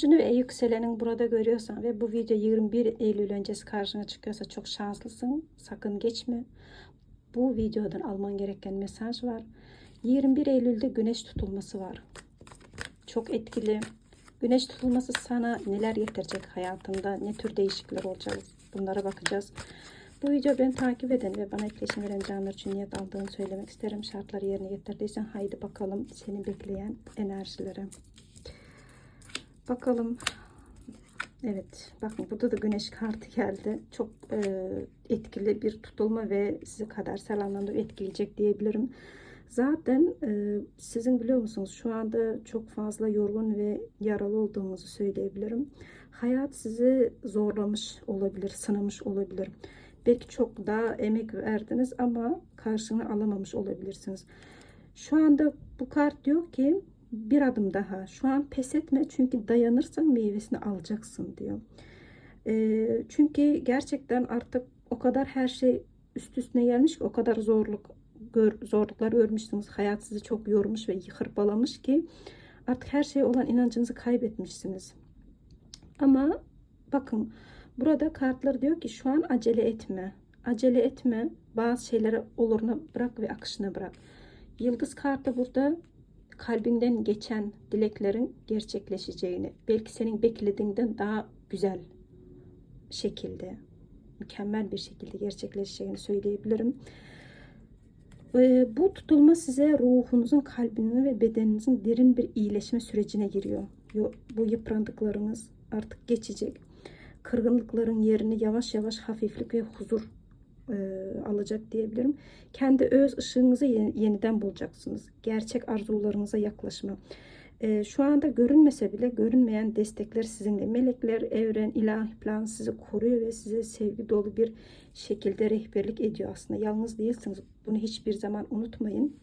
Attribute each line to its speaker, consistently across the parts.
Speaker 1: burcunu ve yükselenin burada görüyorsan ve bu video 21 Eylül öncesi karşına çıkıyorsa çok şanslısın. Sakın geçme. Bu videodan alman gereken mesaj var. 21 Eylül'de güneş tutulması var. Çok etkili. Güneş tutulması sana neler getirecek hayatında, ne tür değişiklikler olacak bunlara bakacağız. Bu video beni takip eden ve bana etkileşim veren canlar için niyet aldığını söylemek isterim. Şartları yerine getirdiysen haydi bakalım seni bekleyen enerjilere. Bakalım. Evet. Bakın burada da güneş kartı geldi. Çok e, etkili bir tutulma ve sizi kadersel anlamda etkileyecek diyebilirim. Zaten e, sizin biliyor musunuz şu anda çok fazla yorgun ve yaralı olduğunuzu söyleyebilirim. Hayat sizi zorlamış olabilir, sınamış olabilir. Belki çok daha emek verdiniz ama karşılığını alamamış olabilirsiniz. Şu anda bu kart diyor ki bir adım daha. Şu an pes etme çünkü dayanırsan meyvesini alacaksın diyor. E, çünkü gerçekten artık o kadar her şey üst üstüne gelmiş ki o kadar zorluk gör, zorluklar görmüşsünüz. Hayat sizi çok yormuş ve hırpalamış ki artık her şeye olan inancınızı kaybetmişsiniz. Ama bakın burada kartlar diyor ki şu an acele etme. Acele etme. Bazı şeyleri oluruna bırak ve akışına bırak. Yıldız kartı burada kalbinden geçen dileklerin gerçekleşeceğini, belki senin beklediğinden daha güzel şekilde, mükemmel bir şekilde gerçekleşeceğini söyleyebilirim. Ve bu tutulma size ruhunuzun, kalbinizin ve bedeninizin derin bir iyileşme sürecine giriyor. Bu yıprandıklarınız artık geçecek. Kırgınlıkların yerini yavaş yavaş hafiflik ve huzur e, alacak diyebilirim. Kendi öz ışığınızı yeniden bulacaksınız. Gerçek arzularınıza yaklaşma. E, şu anda görünmese bile görünmeyen destekler sizinle. Melekler, evren, ilahi plan sizi koruyor ve size sevgi dolu bir şekilde rehberlik ediyor aslında. Yalnız değilsiniz. Bunu hiçbir zaman unutmayın.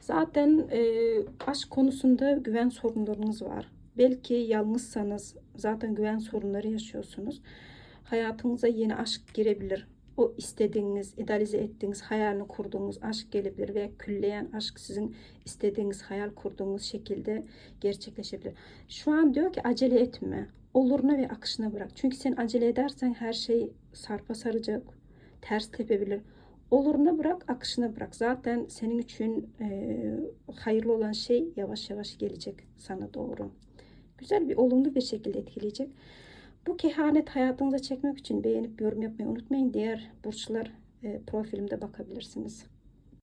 Speaker 1: Zaten e, aşk konusunda güven sorunlarınız var. Belki yalnızsanız zaten güven sorunları yaşıyorsunuz. Hayatınıza yeni aşk girebilir o istediğiniz, idealize ettiğiniz, hayalini kurduğunuz aşk gelebilir veya külleyen aşk sizin istediğiniz, hayal kurduğunuz şekilde gerçekleşebilir. Şu an diyor ki acele etme. Oluruna ve akışına bırak. Çünkü sen acele edersen her şey sarpa saracak, ters tepebilir. Oluruna bırak, akışına bırak. Zaten senin için e, hayırlı olan şey yavaş yavaş gelecek sana doğru. Güzel bir, olumlu bir şekilde etkileyecek. Bu kehanet hayatınıza çekmek için beğenip yorum yapmayı unutmayın. Diğer burçlar e, profilimde bakabilirsiniz.